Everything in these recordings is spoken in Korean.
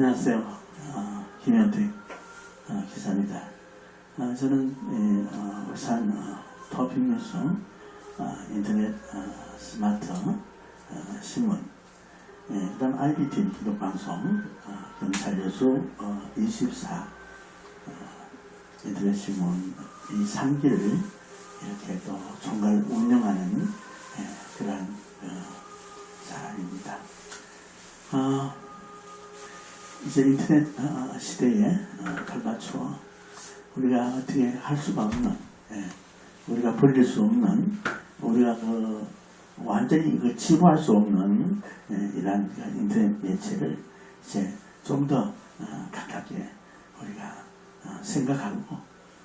안녕하세요. 어, 김현택 어, 기자입니다. 어, 저는 이, 어, 울산 어, 토픽뉴스 어, 인터넷 어, 스마트 어, 신문 예, 그 다음 IBTV 기독방송 어, 경찰여수 어, 24 어, 인터넷 신문 이 3기를 이렇게 또 총괄 운영하는 예, 그러한 어, 사람입니다. 어, 이제 인터넷 어, 시대에 어, 발맞춰 우리가 어떻게 할 수가 없는 예, 우리가 버릴 수 없는 우리가 그 완전히 그 지부할 수 없는 예, 그 인터넷 매체를 이제 좀더 어, 가깝게 우리가 어, 생각하고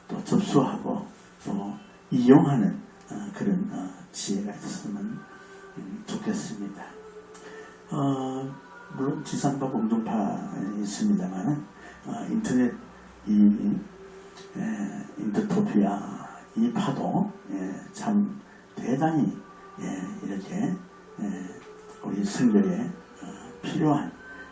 또 접수하고 또 이용하는 어, 그런 어, 지혜가 있었으면 음, 좋겠습니다. 어, 물론 지상파 공중파 있습니다만 어, 인터넷 이 에, 인터토피아 이 파도 예, 참 대단히 예, 이렇게 예, 우리 선교에 어, 필요한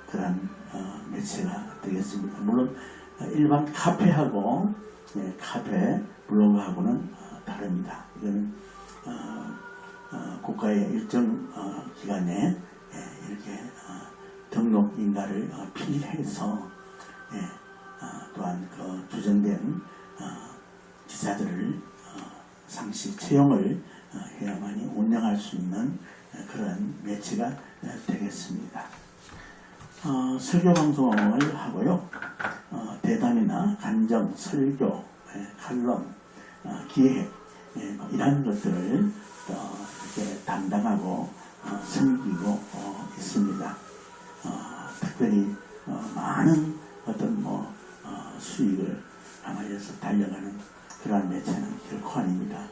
그런 어, 매체가 되겠습니다. 물론 어, 일반 카페하고 예, 카페 블로그하고는 어, 다릅니다. 이거는 어, 어, 국가의 일정 어, 인가를 어, 필해서 예, 어, 또한 그 주정된 어, 기자들을 어, 상시 채용을 어, 해야만이 운영할 수 있는 어, 그런 매체가 어, 되겠습니다. 어, 설교 방송을 하고요. 어, 대담이나 간정, 설교, 예, 칼럼, 어, 기획 예, 뭐 이런 것들을 어, 이렇게 담당하고 어, 섬기고 어, 있습니다. 어, 특별히 어, 많은 어떤 뭐 어, 수익을 향하여서 달려가는 그러한 매체는 결코 아닙니다.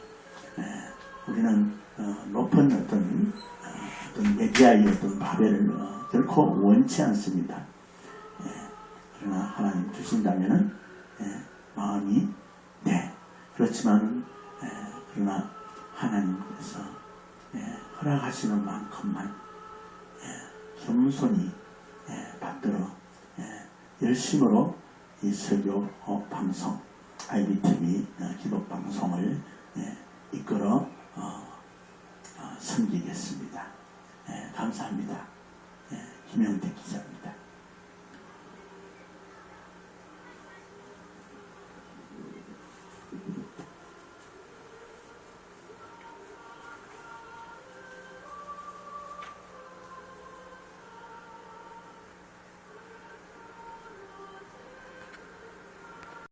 예, 우리는 어, 높은 어떤 어, 어떤 메디아의 어떤 바벨을 어, 결코 원치 않습니다. 예, 그러나 하나님 주신다면은 예, 마음이 네 그렇지만 예, 그러나 하나님께서 예, 허락하시는 만큼만 예, 겸손히 예, 받들어 예, 열심으로 이 설교 어, 방송 IBTV 어, 기독 방송을 예, 이끌어 어, 어, 섬기겠습니다. 예, 감사합니다. 예, 김영택 기자입니다.